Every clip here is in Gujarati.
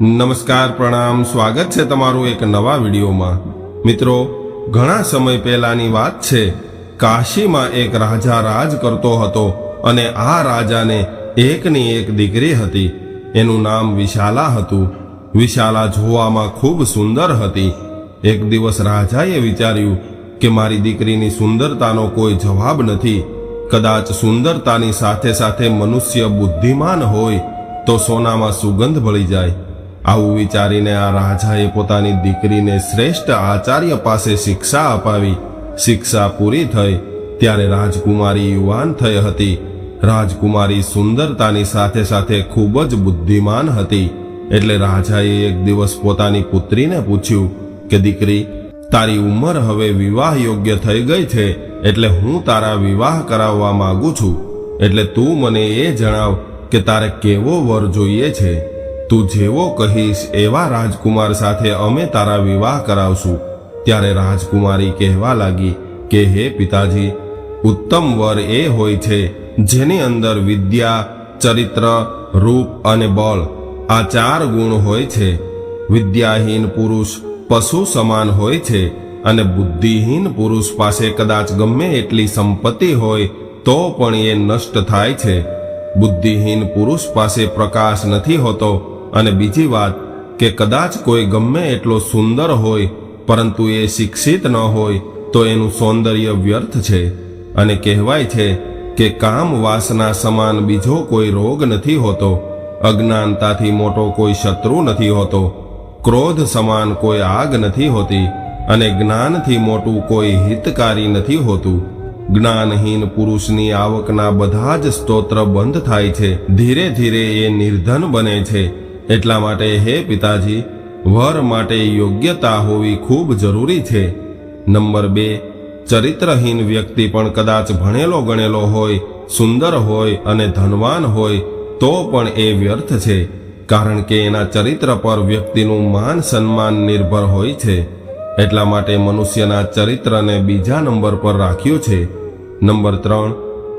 નમસ્કાર, પ્રણામ, સ્વાગત છે તમારું એક નવા વિડીયોમાં. મિત્રો, ઘણા સમય પહેલાની વાત છે, કાશીમાં એક રાજા રાજ કરતો હતો અને આ રાજાને એકની એક દીકરી હતી. એનું નામ વિશાલા હતું. વિશાલા જોવામાં ખૂબ સુંદર હતી. એક દિવસ રાજાએ વિચાર્યું કે મારી દીકરીની સુંદરતાનો કોઈ જવાબ નથી. કદાચ સુંદરતાની સાથે સાથે મનુષ્ય બુદ્ધિમાન હોય તો સોનામાં સુગંધ ભળી જાય. આવું વિચારીને આ રાજાએ પોતાની દીકરીને શ્રેષ્ઠ આચાર્ય પાસે શિક્ષા અપાવી. શિક્ષા પૂરી થઈ, ત્યારે રાજકુમારી યુવાન થઈ હતી. રાજકુમારી સુંદરતાની સાથે સાથે ખૂબ જ બુદ્ધિમાન હતી. એટલે રાજાએ એક દિવસ પોતાની પુત્રીને પૂછ્યું કે, દીકરી, તારી ઉંમર હવે વિવાહ યોગ્ય થઈ ગઈ છે, એટલે હું તારા વિવાહ કરાવવા માંગુ છું. એટલે તું મને એ જણાવ કે તારે કેવો વર જોઈએ છે? તું જેવો કહીશ એવા રાજકુમાર સાથે અમે તારા વિવાહ કરાવશું. ત્યારે રાજકુમારી કહેવા લાગી કે, હે પિતાજી, ઉત્તમ વર એ હોય છે, જેની અંદર વિદ્યા, ચરિત્ર, રૂપ અને બળ આ ચાર ગુણ હોય છે. વિદ્યાહીન પુરુષ પશુ સમાન હોય છે અને બુદ્ધિહીન પુરુષ પાસે કદાચ ગમે એટલી સંપત્તિ હોય તો પણ એ નષ્ટ થાય છે. બુદ્ધિહીન પુરુષ પાસે પ્રકાશ નથી હોતો અને બીજી વાત કે કદાચ કોઈ ગમે એટલો સુંદર હોય, પરંતુ એ શિક્ષિત ન હોય, તો એનું સૌંદર્ય વ્યર્થ છે. અને કહેવાય છે કે કામ વાસના સમાન બીજો કોઈ રોગ નથી હોતો, અજ્ઞાનતાથી મોટો કોઈ શત્રુ નથી હોતો, ક્રોધ સમાન કોઈ આગ નથી હોતી, અને જ્ઞાનથી મોટું કોઈ હિતકારી નથી હોતું. જ્ઞાનહીન પુરુષની આવકના બધા જ સ્તોત્ર બંધ થાય છે. ધીરે ધીરે એ નિર્ધન બને છે. એટલા માટે હે પિતાજી, વર માટે યોગ્યતા હોવી ખૂબ જરૂરી છે. નંબર બે, ચરિત્રહીન વ્યક્તિ પણ કદાચ ભણેલો ગણેલો હોય, સુંદર હોય અને ધનવાન હોય, તો પણ એ વ્યર્થ છે, કારણ કે એના ચરિત્ર પર વ્યક્તિનું માન સન્માન નિર્ભર હોય છે. એટલા માટે મનુષ્યના ચરિત્રને બીજા નંબર પર રાખ્યું છે. નંબર ત્રણ,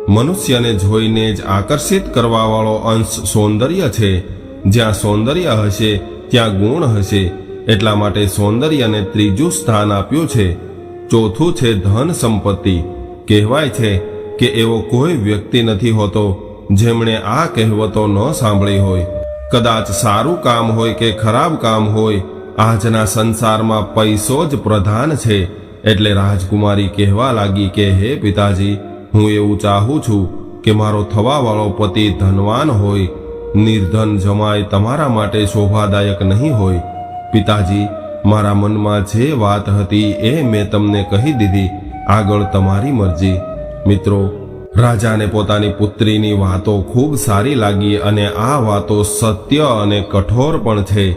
મનુષ્યને જોઈને જ આકર્ષિત કરવાવાળો અંશ સૌંદર્ય છે. જ્યાં સૌંદર્ય હશે, ત્યાં ગુણ હશે. એટલા માટે સૌંદર્યને ત્રીજું સ્થાન આપ્યું છે. ચોથું છે ધન સંપત્તિ. કહેવાય છે કે એવો કોઈ વ્યક્તિ નથી હોતો જેમણે આ કહેવતો ન સાંભળી હોય. કદાચ સારું કામ હોય કે ખરાબ કામ હોય, આજના સંસારમાં પૈસો જ પ્રધાન છે. એટલે રાજકુમારી કહેવા લાગી કે, હે પિતાજી, હું એવું ચાહું છું કે મારો થવાવાળો પતિ ધનવાન હોય. નિર્ધન જમાય તમારા માટે શોભાદાયક નહીં હોય. પિતાજી, મારા મનમાં જે વાત હતી એ મેં તમને કહી દીધી. આગળ તમારી મરજી. મિત્રો, રાજાને પોતાની પુત્રીની વાતો ખૂબ સારી લાગી અને આ વાતો સત્ય અને કઠોર પણ છે.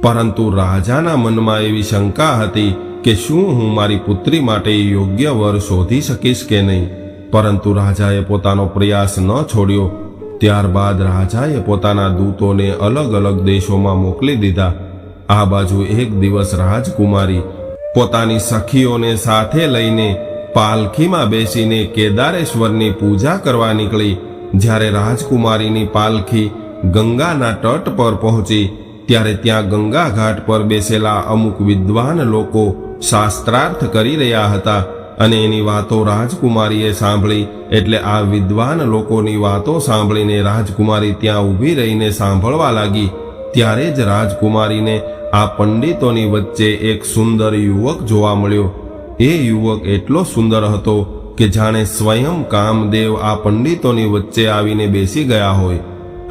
પરંતુ રાજાના મનમાં એવી શંકા હતી કે શું હું મારી પુત્રી માટે યોગ્ય વર શોધી શકીશ કે નહીં? પરંતુ રાજાએ પોતાનો પ્રયાસ ન છોડ્યો. ત્યારબાદ રાજાએ પોતાના દૂતોને અલગ અલગ દેશોમાં મોકલી દીધા. આ બાજુ એક દિવસ રાજકુમારી પોતાની સખીઓને સાથે લઈને પાલખીમાં બેસીને કેદારેશ્વરની પૂજા કરવા નીકળી. જ્યારે રાજકુમારીની પાલખી ગંગાના તટ પર પહોંચી, ત્યારે ત્યાં ગંગા ઘાટ પર બેસેલા અમુક વિદ્વાન લોકો શાસ્ત્રાર્થ કરી રહ્યા હતા. અને એની વાતો રાજકુમારીએ સાંભળી, એટલે આ વિદ્વાન લોકોની વાતો સાંભળીને રાજકુમારી ત્યાં ઊભી રહીને સાંભળવા લાગી. ત્યારે જ રાજકુમારીને આ પંડિતોની વચ્ચે એક સુંદર યુવક જોવા મળ્યો. એ યુવક એટલો સુંદર હતો કે જાણે સ્વયં કામદેવ આ પંડિતોની વચ્ચે આવીને બેસી ગયા હોય.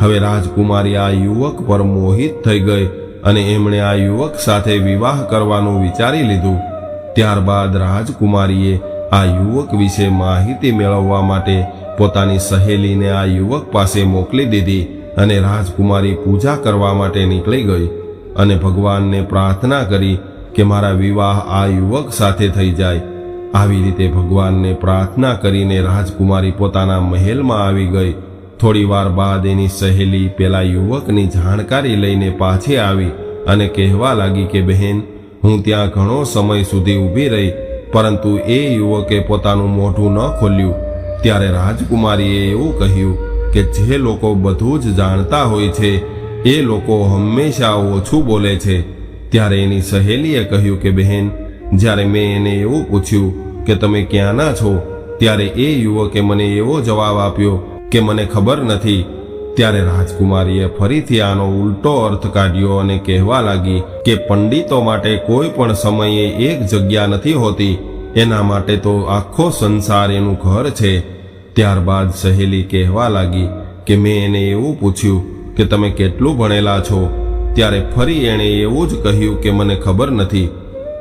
હવે રાજકુમારી આ યુવક પર મોહિત થઈ ગઈ અને એમણે આ યુવક સાથે વિવાહ કરવાનું વિચારી લીધું. ત્યારબાદ રાજકુમારીએ આ યુવક વિશે માહિતી મેળવવા માટે પોતાની સહેલીને આ યુવક પાસે મોકલી દીધી અને રાજકુમારી પૂજા કરવા માટે નીકળી ગઈ અને ભગવાનને પ્રાર્થના કરી કે મારા વિવાહ આ યુવક સાથે થઈ જાય. આવી રીતે ભગવાનને પ્રાર્થના કરીને રાજકુમારી પોતાના મહેલમાં આવી ગઈ. થોડી વાર બાદ એની સહેલી પેલા યુવકની જાણકારી લઈને પાછી આવી અને કહેવા લાગી કે, બહેન હું ત્યાં ઘણો સમય સુધી ઊભી રહી, પરંતુ એ યુવકે પોતાનું મોઢું ન ખોલ્યું. ત્યારે રાજકુમારીએ એવું કહ્યું કે જે લોકો બધું જ જાણતા હોય છે, એ લોકો હંમેશા ઓછું બોલે છે. ત્યારે એની સહેલીએ કહ્યું કે, બહેન, જ્યારે મેં એને એવું પૂછ્યું કે તમે ક્યાંના છો, ત્યારે એ યુવકે મને એવો જવાબ આપ્યો કે, મને ખબર નથી ત્યારે રાજકુમારીએ ફરીથી આનો ઉલટો અર્થ કાઢ્યો અને કહેવા લાગી કે પંડિતો માટે કોઈ પણ સમયે એક જગ્યા નથી હોતી. એના માટે તો આખો સંસાર એનું ઘર છે. ત્યારબાદ સહેલી કહેવા લાગી કે મેં એને એવું પૂછ્યું કે તમે કેટલું ભણેલા છો? ત્યારે ફરી એણે એવું જ કહ્યું કે મને ખબર નથી.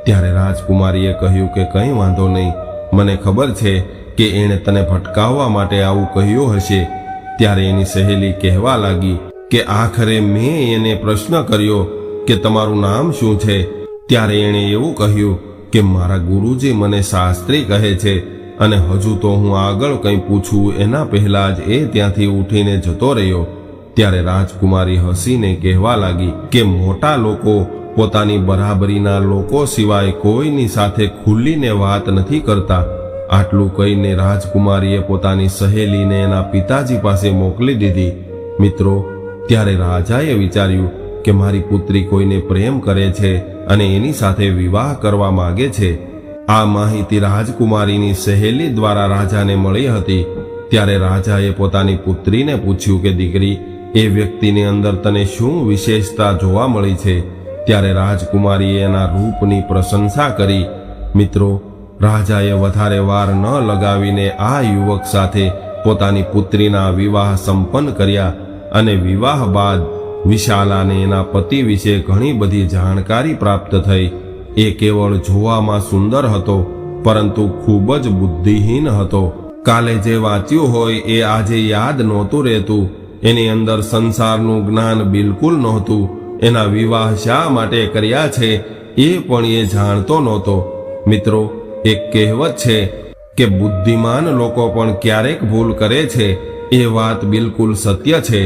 ત્યારે રાજકુમારીએ કહ્યું કે કંઈ વાંધો નહીં. મને ખબર છે કે એણે તને ભટકાવવા માટે આવું કહ્યું હશે. ત્યારે એની સહેલી કહેવા લાગી કે આખરે મેં એને પ્રશ્ન કર્યો કે તમારું નામ શું છે? ત્યારે એણે એવું કહ્યું કે મારા ગુરુજી મને શાસ્ત્રી કહે છે અને હજુ તો હું આગળ કંઈ પૂછું એના પહેલા જ એ ત્યાંથી ઉઠીને જતો રહ્યો. ત્યારે રાજકુમારી હસીને કહેવા લાગી કે મોટા લોકો પોતાની બરાબરીના લોકો સિવાય કોઈની સાથે ખુલ્લીને વાત નથી કરતા. આટલું કહીને રાજકુમારીએ પોતાની સહેલીને એના પિતાજી પાસે મોકલી દીધી. મિત્રો, ત્યારે રાજાએ વિચાર્યું કે મારી પુત્રી કોઈને પ્રેમ કરે છે અને એની સાથે વિવાહ કરવા માંગે છે. આ માહિતી રાજકુમારીની સહેલી દ્વારા રાજાને મળી હતી. ત્યારે રાજાએ પોતાની પુત્રીને પૂછ્યું કે, દીકરી, એ વ્યક્તિની અંદર તને શું વિશેષતા જોવા મળી છે? ત્યારે રાજકુમારીએ એના રૂપની પ્રશંસા કરી. મિત્રો રાજાએ વધારે વાર ન લગાવીને આ યુવક સાથે પોતાની પુત્રીના વિવાહ સંપન્ન કર્યા અને વિવાહ બાદ વિશાલાને એના પતિ વિશે ઘણી બધી જાણકારી પ્રાપ્ત થઈ. એ કેવળ જોવામાં સુંદર હતો, પરંતુ ખૂબ જ બુદ્ધિહીન હતો. કાલે જે વાંચ્યું હોય એ આજે યાદ નહોતું રહેતું. એની અંદર સંસારનું જ્ઞાન બિલકુલ નહોતું. એના વિવાહ શા માટે કર્યા છે એ પણ એ જાણતો નહોતો. મિત્રો એક કહેવત છે કે બુદ્ધિમાન લોકો પણ ક્યારેક ભૂલ કરે છે, એ વાત બિલકુલ સત્ય છે.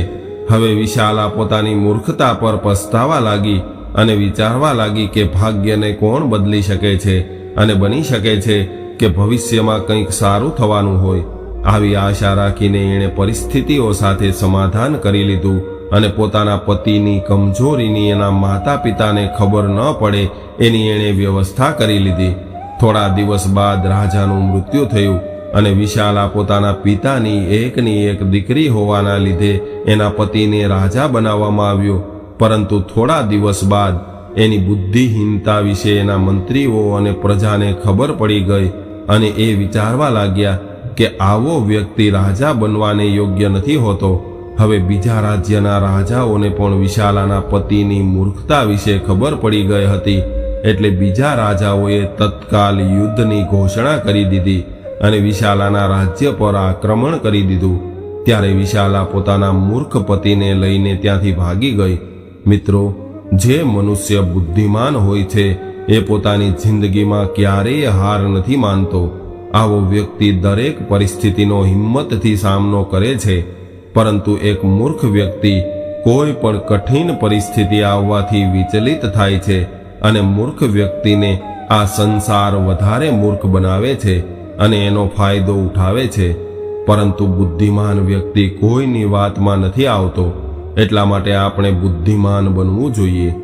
હવે વિશાલા પોતાની મૂર્ખતા પર પસ્તાવા લાગી અને વિચારવા લાગી કે ભાગ્યને કોણ બદલી શકે છે અને બની શકે છે કે ભવિષ્યમાં કંઈક સારું થવાનું હોય. આવી આશા રાખીને એણે પરિસ્થિતિઓ સાથે સમાધાન કરી લીધું અને પોતાના પતિની કમજોરીની એના માતા પિતાને ખબર ન પડે એની એણે વ્યવસ્થા કરી લીધી. થોડા દિવસ બાદ રાજાનું મૃત્યુ થયું અને વિશાલા પોતાના પિતાની એકની એક દીકરી હોવાના લીધે એના પતિને રાજા બનાવવામાં આવ્યો. પરંતુ થોડા દિવસ બાદ એની બુદ્ધિહીનતા વિશે એના મંત્રીઓ અને પ્રજાને ખબર પડી ગઈ અને એ વિચારવા લાગ્યા કે આવો વ્યક્તિ રાજા બનવાને યોગ્ય નથી હોતો. હવે બીજા રાજ્યના રાજાઓને પણ વિશાલાના પતિની મૂર્ખતા વિશે ખબર પડી ગઈ હતી. એટલે બીજા રાજાઓએ તત્કાલ યુદ્ધની ઘોષણા કરી દીધી અને વિશાલાના રાજ્ય પર આક્રમણ કરી દીધું. ત્યારે વિશાલા પોતાના મૂર્ખ પતિને લઈને ત્યાંથી ભાગી ગઈ. મિત્રો, જે મનુષ્ય બુદ્ધિમાન હોય છે, એ પોતાની જિંદગીમાં ક્યારેય હાર નથી માનતો. આવો વ્યક્તિ દરેક પરિસ્થિતિનો હિંમતથી સામનો કરે છે. પરંતુ એક મૂર્ખ વ્યક્તિ કોઈ પણ કઠિન પરિસ્થિતિ આવવાથી વિચલિત થાય છે. અને મૂર્ખ વ્યક્તિને આ સંસાર વધારે મૂર્ખ બનાવે છે અને એનો ફાયદો ઉઠાવે છે. પરંતુ બુદ્ધિમાન વ્યક્તિ કોઈની વાતમાં નથી આવતો. એટલા માટે આપણે બુદ્ધિમાન બનવું જોઈએ.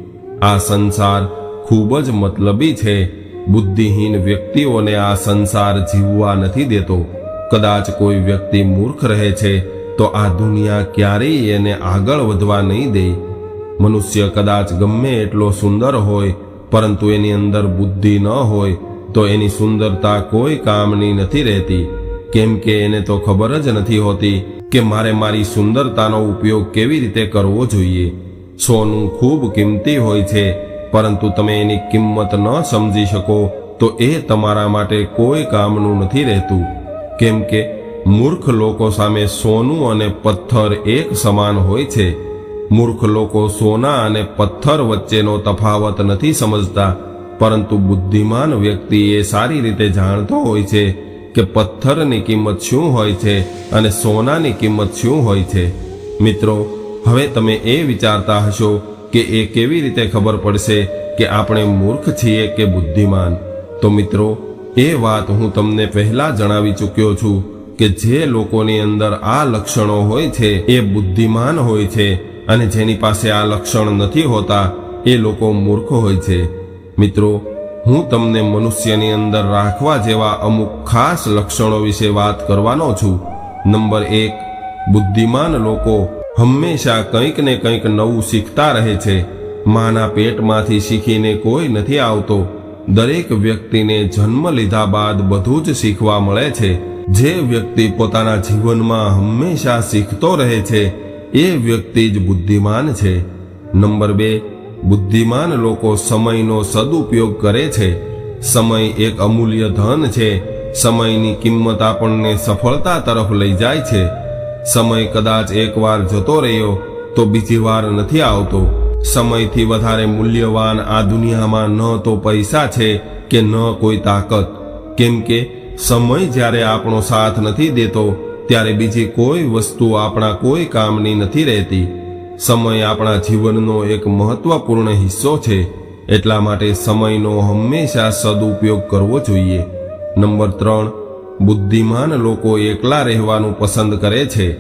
આ સંસાર ખૂબ જ મતલબી છે. બુદ્ધિહીન વ્યક્તિઓને આ સંસાર જીવવા નથી દેતો. કદાચ કોઈ વ્યક્તિ મૂર્ખ રહે છે, તો આ દુનિયા ક્યારેય એને આગળ વધવા નહીં દે. મનુષ્ય કદાચ ગમે એટલો સુંદર હોય પરંતુ એની અંદર બુદ્ધિ ન હોય તો એની સુંદરતા કોઈ કામની નથી રહેતી. કેમ કે એને તો ખબર જ નથી હોતી કે મારે મારી સુંદરતાનો ઉપયોગ કેવી રીતે કરવો જોઈએ. સોનું ખૂબ કિંમતી હોય છે, પરંતુ તમે એની કિંમત ન સમજી શકો તો એ તમારા માટે કોઈ કામનું નથી રહેતું. કેમ કે મૂર્ખ લોકો સામે સોનું અને પથ્થર એક સમાન હોય છે. મૂર્ખ લોકો સોના અને પથ્થર વચ્ચેનો તફાવત નથી સમજતા, પરંતુ બુદ્ધિમાન વ્યક્તિ એ સારી રીતે જાણતો હોય છે કે પથ્થરની કિંમત શું હોય છે અને સોનાની કિંમત શું હોય છે. મિત્રો, હવે તમે એ વિચારતા હશો કે એ કેવી રીતે ખબર પડશે કે આપણે મૂર્ખ છીએ કે બુદ્ધિમાન. તો મિત્રો, એ વાત હું તમને પહેલા જણાવી ચૂક્યો છું કે જે લોકોની અંદર આ લક્ષણો હોય છે એ બુદ્ધિમાન હોય છે. અને જેની પાસે આ લક્ષણ નથી હોતા, એ લોકો મૂર્ખ હોય છે. મિત્રો, હું તમને મનુષ્યની અંદર રાખવા જેવા અમુક ખાસ લક્ષણો વિશે વાત કરવાનો છું. નંબર એક, બુદ્ધિમાન લોકો હંમેશા કંઈક ને કંઈક નવું શીખતા રહે છે. માના પેટમાંથી શીખીને કોઈ નથી આવતો. દરેક વ્યક્તિને જન્મ લીધા બાદ બધું જ શીખવા મળે છે. જે વ્યક્તિ પોતાના જીવનમાં હંમેશા શીખતો રહે છે એ વ્યક્તિ જ બુદ્ધિમાન છે. નંબર બે, બુદ્ધિમાન લોકો સમયનો સદુપયોગ કરે છે. સમય એક અમૂલ્ય ધન છે. સમયની કિંમત આપણને સફળતા તરફ લઈ જાય છે. સમય કદાચ એકવાર જતો રહ્યો તો બીજી વાર નથી આવતો. સમયથી વધારે મૂલ્યવાન આ દુનિયામાં ન તો પૈસા છે કે ન કોઈ તાકાત. કેમ કે સમય જ્યારે આપણો સાથ નથી દેતો ત્યારે બીજી કોઈ વસ્તુ આપણા કોઈ કામની નથી રહેતી. સમય આપણા જીવનનો એક મહત્વપૂર્ણ હિસ્સો છે. એટલા માટે સમયનો હંમેશા સદુપયોગ કરવો જોઈએ. નંબર ત્રણ, બુદ્ધિમાન લોકો એકલા રહેવાનું પસંદ કરે છે.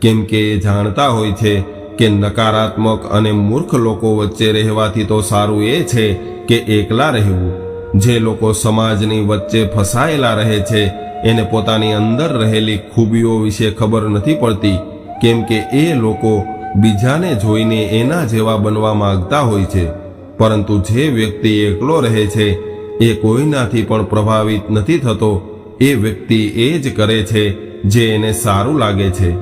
કેમ કે એ જાણતા હોય છે કે નકારાત્મક અને મૂર્ખ લોકો વચ્ચે રહેવાથી તો સારું એ છે કે એકલા રહેવું. જે લોકો સમાજની વચ્ચે ફસાયેલા રહે છે એને પોતાની અંદર રહેલી ખૂબીઓ વિશે ખબર નથી પડતી, કેમ કે એ લોકો બીજાને જોઈને એના જેવા બનવા માંગતા હોય છે. પરંતુ જે વ્યક્તિ એકલો રહે છે, એ કોઈનાથી પણ પ્રભાવિત નથી થતો. એ વ્યક્તિ એ જ કરે છે, જે એને સારું લાગે છે.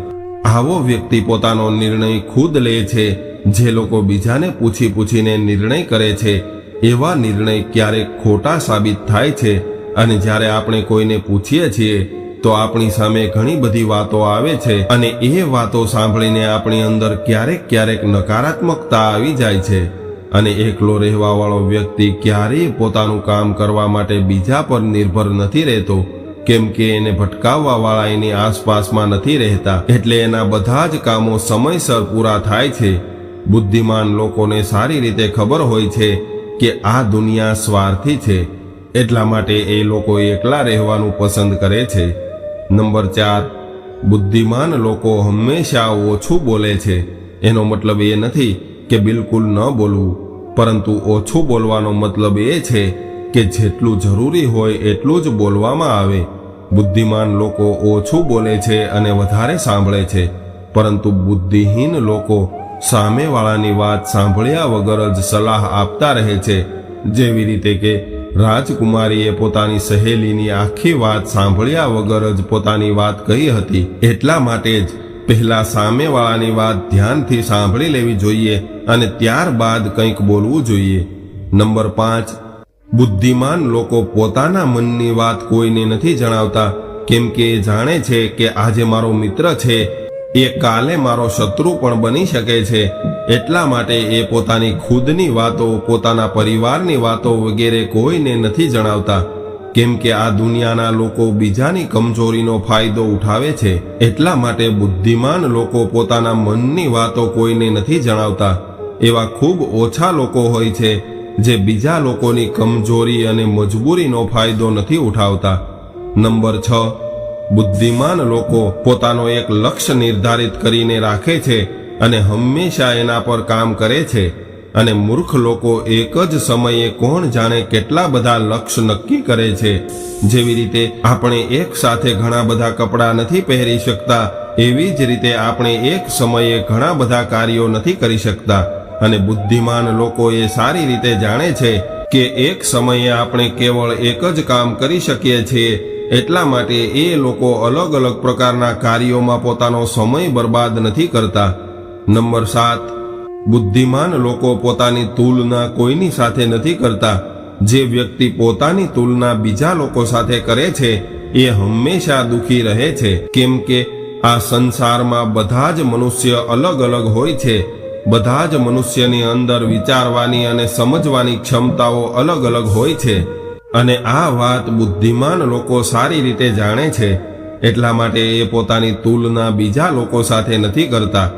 આવો વ્યક્તિ પોતાનો નિર્ણય ખુદ લે છે, જે લોકો બીજાને પૂછી પૂછીને નિર્ણય કરે છે. એવા નિર્ણય ક્યારેક ખોટા સાબિત થાય છે. અને જ્યારે આપણે કોઈને પૂછીએ છીએ, તો આપણી સામે ઘણી બધી વાતો આવે છે અને એ વાતો સાંભળીને આપણી અંદર ક્યારેક ક્યારેક નકારાત્મકતા આવી જાય છે. અને એકલો રહેવાવાળો વ્યક્તિ ક્યારેય પોતાનું કામ કરવા માટે બીજા પર નિર્ભર નથી રહેતો, કેમ કે એને ભટકાવવા વાળા એની આસપાસમાં નથી રહેતા. એટલે એના બધા જ કામો સમયસર પૂરા થાય છે. બુદ્ધિમાન લોકોને સારી રીતે ખબર હોય છે કે આ દુનિયા સ્વાર્થી છે. એટલા માટે એ લોકો એકલા રહેવાનું પસંદ કરે છે. નંબર ચાર, બુદ્ધિમાન લોકો હંમેશા ઓછું બોલે છે. એનો મતલબ એ નથી કે બિલકુલ ન બોલવું, પરંતુ ઓછું બોલવાનો મતલબ એ છે કે જેટલું જરૂરી હોય એટલું જ બોલવામાં આવે. બુદ્ધિમાન લોકો ઓછું બોલે છે અને વધારે સાંભળે છે, પરંતુ બુદ્ધિહીન લોકો સામેવાળાની વાત સાંભળ્યા વગર જ સલાહ આપતા રહે છે. જેવી રીતે કે રાજકુમારીએ પોતાની સહેલીની આખી વાત સાંભળ્યા વગર જ પોતાની વાત કહી હતી. એટલા માટે જ પહેલા સામેવાળાની વાત ધ્યાનથી સાંભળી લેવી જોઈએ અને ત્યારબાદ કંઈક બોલવું જોઈએ. નંબર પાંચ. બુદ્ધિમાન લોકો પોતાના મનની વાત કોઈને નથી જણાવતા, કેમ કે જાણે છે કે આજે મારો મિત્ર છે એ કાલે મારો શત્રુ પણ બની શકે છે. એટલા માટે એ પોતાની ખુદની વાતો, પોતાના પરિવારની વાતો વગેરે કોઈને નથી જણાવતા. કેમ કે આ દુનિયાના લોકો બીજાની કમજોરીનો ફાયદો ઉઠાવે છે. એટલા માટે બુદ્ધિમાન લોકો પોતાના મનની વાતો કોઈને નથી જણાવતા. એવા ખૂબ ઓછા લોકો હોય છે, જે બીજા લોકોની કમજોરી અને મજબૂરીનો ફાયદો નથી ઉઠાવતા. નંબર છ. બુદ્ધિમાન લોકો પોતાનો એક લક્ષ્ય નિર્ધારિત કરીને રાખે છે અને હંમેશા એના પર કામ કરે છે. અને મૂર્ખ લોકો એક જ સમયે કોણ જાણે કેટલા બધા લક્ષ્ય નક્કી કરે છે. જેવી રીતે આપણે એક સાથે ઘણા બધા કપડાં નથી પહેરી શકતા, એવી જ રીતે આપણે એક સમયે ઘણા બધા કાર્યો નથી કરી શકતા. અને બુદ્ધિમાન લોકો એ સારી રીતે જાણે છે કે એક સમયે આપણે કેવળ એક જ કામ કરી શકીએ છીએ એટલા માટે એ લોકો અલગ અલગ પ્રકારના કાર્યોમાં પોતાનો સમય બરબાદ નથી કરતા. નંબર સાત. બુદ્ધિમાન લોકો પોતાની તુલના કોઈની સાથે નથી કરતા. જે વ્યક્તિ પોતાની તુલના બીજા લોકો સાથે કરે છે, એ હંમેશા દુખી રહે છે. કેમ કે આ સંસારમાં બધા જ મનુષ્ય અલગ અલગ હોય છે. બધા જ મનુષ્યની અંદર વિચારવાની અને સમજવાની ક્ષમતાઓ અલગ અલગ હોય છે. અને આ વાત બુદ્ધિમાન લોકો સારી રીતે જાણે છે, એટલા માટે એ પોતાની તુલના બીજા લોકો સાથે નથી કરતા.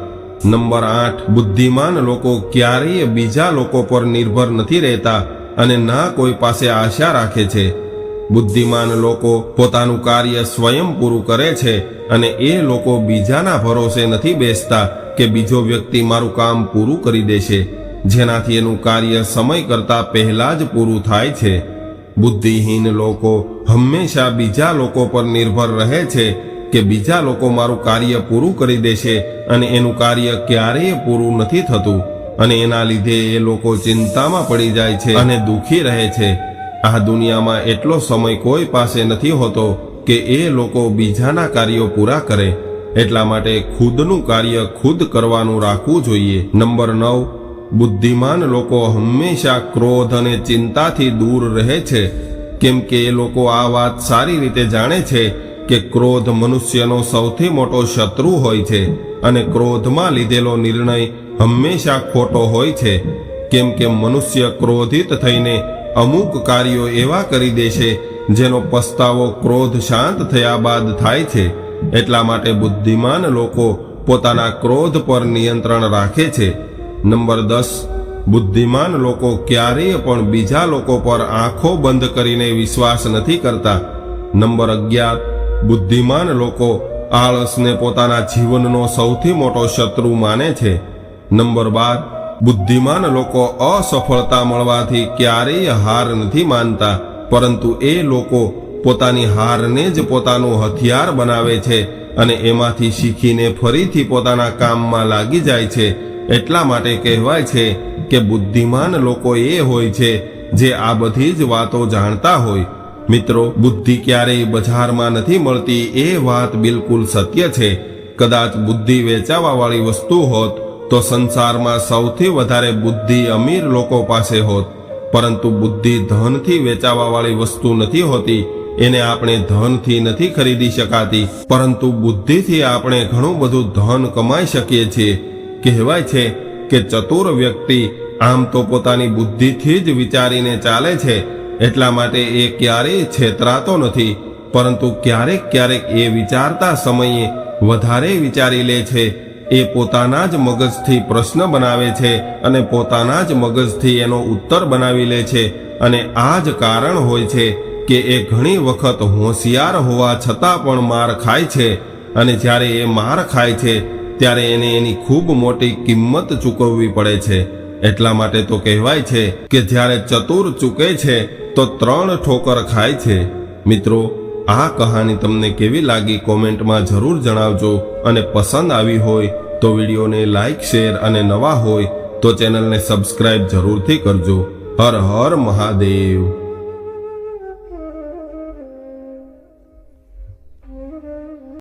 નંબર આઠ, બુદ્ધિમાન લોકો ક્યારેય બીજા લોકો પર નિર્ભર નથી રહેતા અને ના કોઈ પાસે આશા રાખે છે. બુદ્ધિમાન લોકો પોતાનું કાર્ય સ્વયં પૂરું કરે છે અને એ લોકો બીજાના ભરોસે નથી બેસતા કે બીજો વ્યક્તિ મારું કામ પૂરું કરી દેશે. જેનાથી એનું કાર્ય સમય કરતા પહેલા જ પૂરું થાય છે. બુદ્ધિહીન લોકો હંમેશા બીજા લોકો પર નિર્ભર રહે છે કે બીજા લોકો મારું કાર્ય પૂરું કરી દેશે અને એનું કાર્ય ક્યારેય પૂરું નથી થતું અને એના લીધે એ લોકો ચિંતામાં પડી જાય છે અને દુઃખી રહે છે. આ દુનિયામાં એટલો સમય કોઈ પાસે નથી હોતો કે એ લોકો બીજાના કાર્યો પૂરા કરે. એટલા માટે ખુદનું કાર્ય ખુદ કરવાનું રાખવું જોઈએ. નંબર નવ બુદ્ધિમાન લોકો હંમેશા ક્રોધ અને ચિંતાથી દૂર રહે છે. કેમ કે એ લોકો આ વાત સારી રીતે જાણે છે કે ક્રોધ મનુષ્યનો સૌથી મોટો શત્રુ હોય છે અને ક્રોધમાં લીધેલો નિર્ણય હંમેશા ખોટો હોય છે. કેમ કે મનુષ્ય ક્રોધિત થઈને અમુક કાર્યો એવા કરી દે છે જેનો પસ્તાવો ક્રોધ શાંત થયા બાદ થાય છે. એટલા માટે બુદ્ધિમાન લોકો પોતાના ક્રોધ પર નિયંત્રણ રાખે છે. નંબર દસ, બુદ્ધિમાન લોકો ક્યારેય પણ બીજા લોકો પર આંખો બંધ કરીને વિશ્વાસ નથી કરતા. નંબર અગિયાર, બુદ્ધિમાન લોકો આળસને પોતાના જીવનનો સૌથી મોટો શત્રુ માને છે. નંબર બાર, બુદ્ધિમાન લોકો અસફળતા મળવાથી ક્યારેય હાર નથી માનતા, પરંતુ એ લોકો પોતાની હારને જ પોતાનું હથિયાર બનાવે છે અને એમાંથી શીખીને ફરીથી પોતાના કામમાં લાગી જાય છે. એટલા માટે કહેવાય છે કે બુદ્ધિમાન લોકો એ હોય છે જે આ બધી જ વાતો જાણતા હોય. મિત્રો, બુદ્ધિ ક્યારેય બજારમાં નથી મળતી એ વાત બિલકુલ સત્ય છે. કદાચ બુદ્ધિ વેચાવા વાળી વસ્તુ હોત તો સંસારમાં સૌથી વધારે બુદ્ધિ અમીર લોકો પાસે હોત. પરંતુ બુદ્ધિ ધનથી વેચાવા વાળી વસ્તુ નથી હોતી, એને આપણે ધનથી નથી ખરીદી શકાતી. પરંતુ બુદ્ધિથી આપણે ઘણું બધું ધન કમાઈ શકીએ છીએ. કહેવાય છે કે ચતુર વ્યક્તિ આમ તો પોતાની બુદ્ધિથી જ વિચારીને ચાલે છે. એટલા માટે એ ક્યારેય છેતરાતો નથી, પરંતુ ક્યારેક ક્યારેક એ વિચારતા સમયે વધારે વિચારી લે છે. એ પોતાના જ મગજથી પ્રશ્ન બનાવે છે અને પોતાના જ મગજથી એનો ઉત્તર બનાવી લે છે. અને આ જ કારણ હોય છે કે એ ઘણી વખત હોશિયાર હોવા છતાં પણ માર ખાય છે. અને જ્યારે એ માર ખાય છે ત્યારે એને એની ખૂબ મોટી કિંમત ચૂકવવી પડે છે. એટલા માટે તો કહેવાય છે કે જ્યારે ચતુર ચૂકે છે, તો ત્રણ ઠોકર ખાય છે. મિત્રો, આ કહાની તમને કેવી લાગી કોમેન્ટમાં જરૂર જણાવજો અને પસંદ આવી હોય તો વિડીયોને લાઇક શેર અને નવા હોય તો ચેનલને સબસ્ક્રાઇબ જરૂરથી કરજો. હર હર મહાદેવ.